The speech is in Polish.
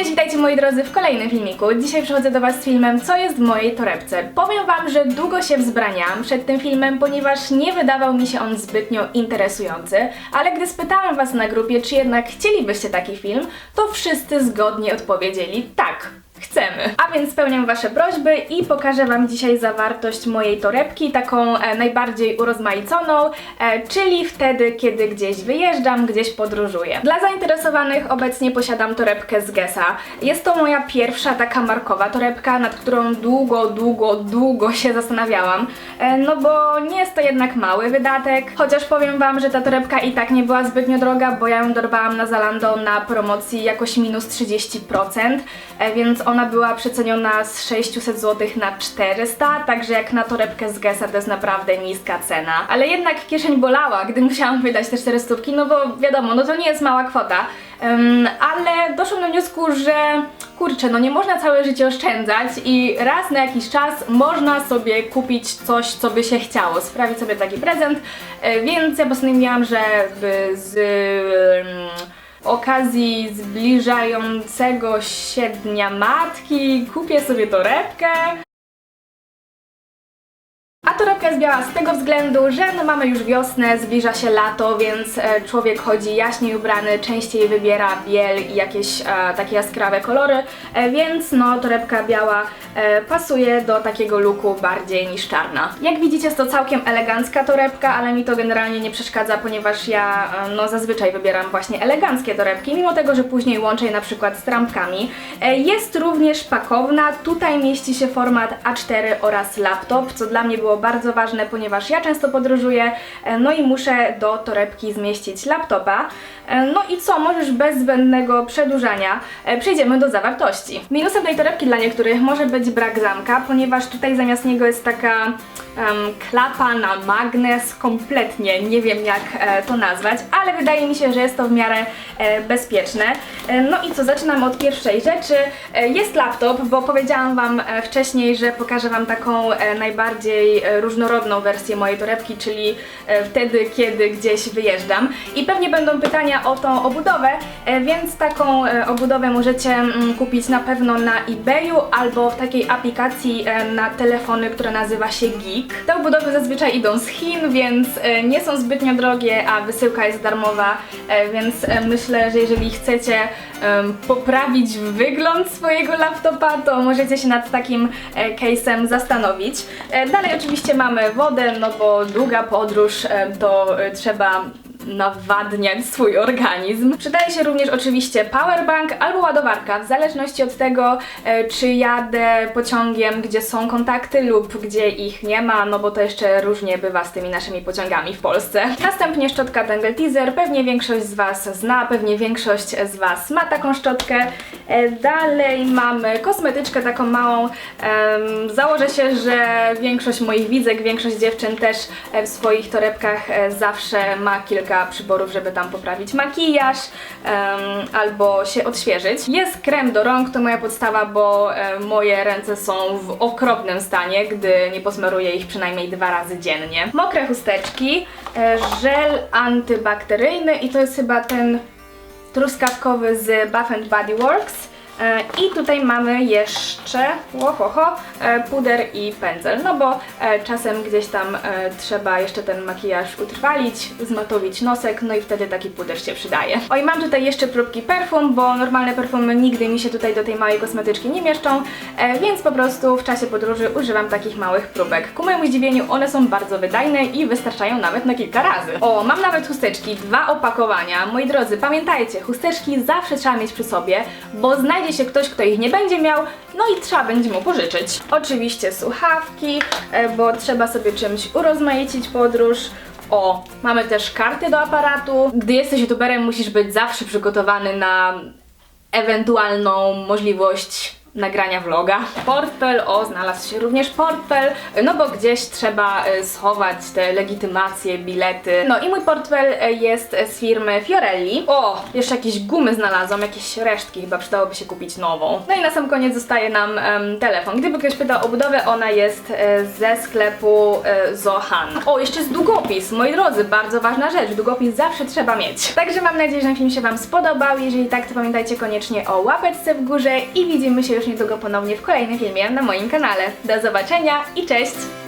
Cześć, witajcie moi drodzy w kolejnym filmiku. Dzisiaj przychodzę do Was z filmem Co jest w mojej torebce. Powiem Wam, że długo się wzbraniałam przed tym filmem, ponieważ nie wydawał mi się on zbytnio interesujący, ale gdy spytałam Was na grupie, czy jednak chcielibyście taki film, to wszyscy zgodnie odpowiedzieli tak. Chcemy. A więc spełniam Wasze prośby i pokażę Wam dzisiaj zawartość mojej torebki, taką e, najbardziej urozmaiconą, e, czyli wtedy, kiedy gdzieś wyjeżdżam, gdzieś podróżuję. Dla zainteresowanych obecnie posiadam torebkę z Gessa. Jest to moja pierwsza taka markowa torebka, nad którą długo, długo, długo się zastanawiałam, e, no bo nie jest to jednak mały wydatek, chociaż powiem Wam, że ta torebka i tak nie była zbytnio droga, bo ja ją dorwałam na Zalando na promocji jakoś minus 30%, e, więc ona była przeceniona z 600 zł na 400, także jak na torebkę z Gessa to jest naprawdę niska cena. Ale jednak kieszeń bolała, gdy musiałam wydać te 400, no bo wiadomo, no to nie jest mała kwota. Em, ale doszłam do wniosku, że kurczę, no nie można całe życie oszczędzać i raz na jakiś czas można sobie kupić coś, co by się chciało, sprawić sobie taki prezent, e, więc ja postanowiłam, żeby z okazji zbliżającego się Dnia Matki kupię sobie torebkę. A torebka jest biała z tego względu, że no mamy już wiosnę, zbliża się lato, więc e, człowiek chodzi jaśniej ubrany, częściej wybiera biel i jakieś e, takie jaskrawe kolory, e, więc no torebka biała e, pasuje do takiego looku bardziej niż czarna. Jak widzicie jest to całkiem elegancka torebka, ale mi to generalnie nie przeszkadza, ponieważ ja e, no zazwyczaj wybieram właśnie eleganckie torebki, mimo tego, że później łączę je na przykład z trampkami. E, jest również pakowna, tutaj mieści się format A4 oraz laptop, co dla mnie było bardzo ważne, ponieważ ja często podróżuję, e, no i muszę do torebki zmieścić laptopa. E, No i co, możesz bez zbędnego przedłużania e, przejdziemy do zawartości. Minusem tej torebki dla niektórych może być brak zamka, ponieważ tutaj zamiast niego jest taka em, klapa na magnes, kompletnie nie wiem jak e, to nazwać, ale wydaje mi się, że jest to w miarę e, bezpieczne. E, no i co, zaczynam od pierwszej rzeczy. E, jest laptop, bo powiedziałam Wam wcześniej, że pokażę Wam taką e, najbardziej e, różnorodną wersję mojej torebki, czyli e, wtedy, kiedy gdzieś wyjeżdżam. I pewnie będą pytania o tą obudowę, e, więc taką e, obudowę możecie mm, kupić na pewno na eBayu albo w takiej aplikacji na telefony, która nazywa się Geek. Te obudowy zazwyczaj idą z Chin, więc nie są zbytnio drogie, a wysyłka jest darmowa, więc myślę, że jeżeli chcecie poprawić wygląd swojego laptopa, to możecie się nad takim case'em zastanowić. Dalej oczywiście mamy wodę, no bo długa podróż e, to e, trzeba nawadniać swój organizm. Przydaje się również oczywiście powerbank albo ładowarka, w zależności od tego, e, czy jadę pociągiem, gdzie są kontakty lub gdzie ich nie ma, no bo to jeszcze różnie bywa z tymi naszymi pociągami w Polsce. Następnie szczotka Tangle Teaser, pewnie większość z Was zna, pewnie większość z Was ma taką szczotkę. E, Dalej mamy kosmetyczkę taką małą. Założę się, że większość moich widzek, większość dziewczyn też e, w swoich torebkach e, zawsze ma kilka przyborów, żeby tam poprawić makijaż albo się odświeżyć. Jest krem do rąk, to moja podstawa, bo moje ręce są w okropnym stanie, gdy nie posmaruję ich przynajmniej dwa razy dziennie. Mokre chusteczki, żel antybakteryjny i to jest chyba ten truskawkowy z Bath Body Works. E, I tutaj mamy jeszcze łohoho, e, puder i pędzel, no bo e, czasem gdzieś tam trzeba jeszcze ten makijaż utrwalić, zmatowić nosek, no i wtedy taki puder się przydaje. Oj, mam tutaj jeszcze próbki perfum, bo normalne perfumy nigdy mi się tutaj do tej małej kosmetyczki nie mieszczą, więc po prostu w czasie podróży używam takich małych próbek. Ku mojemu zdziwieniu one są bardzo wydajne i wystarczają nawet na kilka razy. O, mam nawet chusteczki, dwa opakowania. Moi drodzy, pamiętajcie, chusteczki zawsze trzeba mieć przy sobie, bo znajdzie się ktoś, kto ich nie będzie miał, no i trzeba będzie mu pożyczyć. Oczywiście słuchawki, e, bo trzeba sobie czymś urozmaicić podróż. O, mamy też karty do aparatu. Gdy jesteś youtuberem, musisz być zawsze przygotowany na ewentualną możliwość nagrania vloga. Portfel, o, znalazł się również portfel, no bo gdzieś trzeba e, schować te legitymacje, bilety. No i mój portfel e, jest z firmy Fiorelli. O, jeszcze jakieś gumy znalazłam, jakieś resztki, chyba przydałoby się kupić nową. No i na sam koniec zostaje nam em, telefon. Gdyby ktoś pytał o budowę, ona jest e, ze sklepu e, Zohan. O, jeszcze jest długopis, moi drodzy, bardzo ważna rzecz, długopis zawsze trzeba mieć. Także mam nadzieję, że film się Wam spodobał. Jeżeli tak, to pamiętajcie koniecznie o łapeczce w górze i widzimy się już niedługo ponownie w kolejnym filmie na moim kanale. Do zobaczenia i cześć!